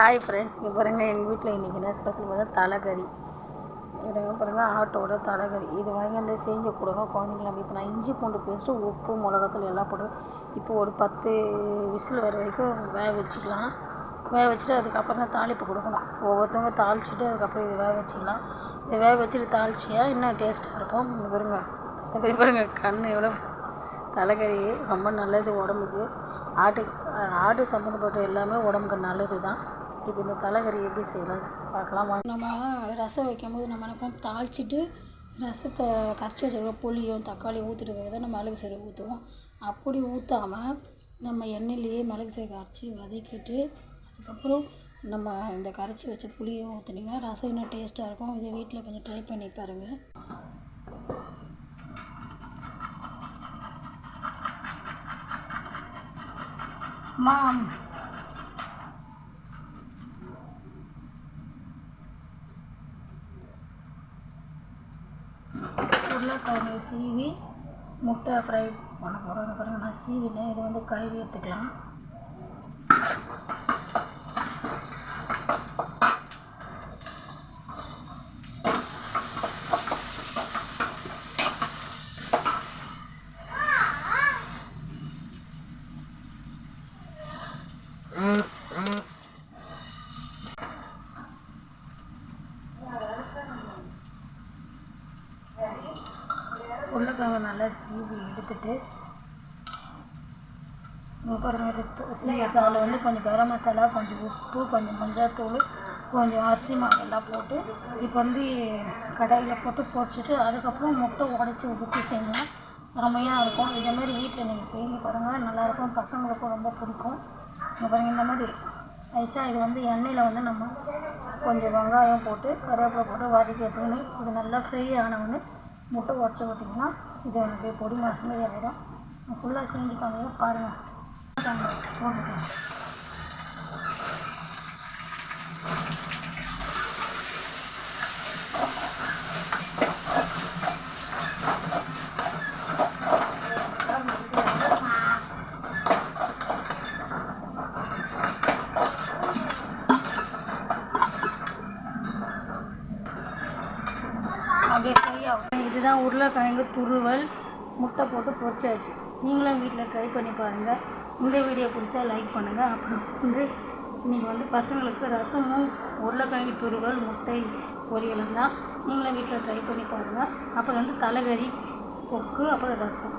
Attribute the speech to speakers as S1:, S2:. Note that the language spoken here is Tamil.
S1: ஹாய் ஃப்ரெண்ட்ஸ் இங்கே பாருங்கள் எங்கள் வீட்டில் இன்றைக்கி என்ன ஸ்பெஷல் பார்த்தா தலைகறி. இங்கே பாருங்கள் ஆட்டோட தலைகறி. இது வாங்கி அந்த செஞ்சு கொடுங்க குழந்தைங்களாம் இப்போ நான் இஞ்சி பூண்டு பேஸ்ட்டு உப்பு மிளகாத்தூள் எல்லாம் போட்டு இப்போ ஒரு பத்து விசில் வர வரைக்கும் வேக வச்சுக்கலாம். வேக வச்சுட்டு அதுக்கப்புறம் தான் தாளிப்பு கொடுக்கணும். ஒவ்வொருத்தவங்க தாளிச்சிட்டு அதுக்கப்புறம் இது வேக வச்சுக்கலாம். இதை வேக வச்சுட்டு தாளிச்சியா இன்னும் டேஸ்ட்டாக இருக்கும்? இங்கே பாருங்க. இது பாருங்க கண் எவ்வளோ தலைகறி. ரொம்ப நல்லது உடம்புக்கு. ஆட்டு ஆடு சம்மந்தப்பட்ட எல்லாமே உடம்புக்கு நல்லது தான் இப்போ இந்த தலைக்கறி எப்படி செய்யலாம் பார்க்கலாம். நம்ம ரசம் வைக்கும்போது நம்ம என்ன தாளிச்சிட்டு ரசத்தை கரைச்சி வச்சிருக்க புளியும் தக்காளி ஊற்றிட்டு தான் நம்ம மிளகு சீரகம் ஊற்றுவோம் அப்படி ஊற்றாமல் நம்ம எண்ணெயிலேயே மிளகு சீரகம் அரைச்சி வதக்கிட்டு அதுக்கப்புறம் நம்ம இந்த கரைச்சி வச்ச புளியும் ஊற்றுனீங்கன்னா ரசம் இன்னும் டேஸ்ட்டாக இருக்கும். இதை வீட்டில் கொஞ்சம் ட்ரை பண்ணி பாருங்கள் மாம் உருளைக்கிழங்கு சீவி முட்டை ஃப்ரை பண்ண போகிறோம் பாருங்கள் நான் சீவினேன் இது வந்து கழுவி எடுத்துக்கலாம். உருளைக்கிழங்கு நல்லா சீவி எடுத்துட்டு இங்க சீவி எடுத்து அதில் வந்து கொஞ்சம் கரம் மசாலா கொஞ்சம் உப்பு கொஞ்சம் மஞ்சள்தூள் கொஞ்சம் அரிசி மாவு எல்லாம் போட்டு இப்போ வந்து கடாயில் போட்டு பொடிச்சிட்டு அதுக்கப்புறம் முட்டை உடச்சி ஊற்றி செஞ்சோம் செம்மையாக இருக்கும். இதேமாதிரி வீட்டில் நீங்கள் செஞ்சு பாருங்கள் நல்லாயிருக்கும் பசங்களுக்கும் ரொம்ப பிடிக்கும். இங்கே பாருங்கள் இந்த மாதிரி ஆயிடுச்சா இது வந்து எண்ணெயில் வந்து நம்ம கொஞ்சம் வெங்காயம் போட்டு கருவேப்பிலை போட்டு வதக்கி எடுத்துக்கணும் இது நல்லா ஃப்ரீ ஆனவுடனே முட்டை உடச்சி ஊற்றிங்கன்னா இது எனக்கு பொடி மாசம் மாதிரி ஆகிடும் ஃபுல்லாக செஞ்சுக்காங்க பாருங்கள் போட்டுக்கோங்க அப்படியே சரியாகும். இதுதான் உருளைக்கிழங்கு துருவல். முட்டை போட்டு பொரிச்சாச்சு. நீங்களும் வீட்டில் ட்ரை பண்ணி பாருங்கள் இந்த வீடியோ பிடிச்சா லைக் பண்ணுங்கள் அப்புறம் வந்து இன்றைக்கி வந்து பசங்களுக்கு ரசமும் உருளைக்கிழங்கு துருவல் முட்டை பொரியலும் தான். நீங்களும் வீட்டில் ட்ரை பண்ணி பாருங்கள் அப்புறம் வந்து தலைகறி கொக்கு அப்புறம் ரசம்.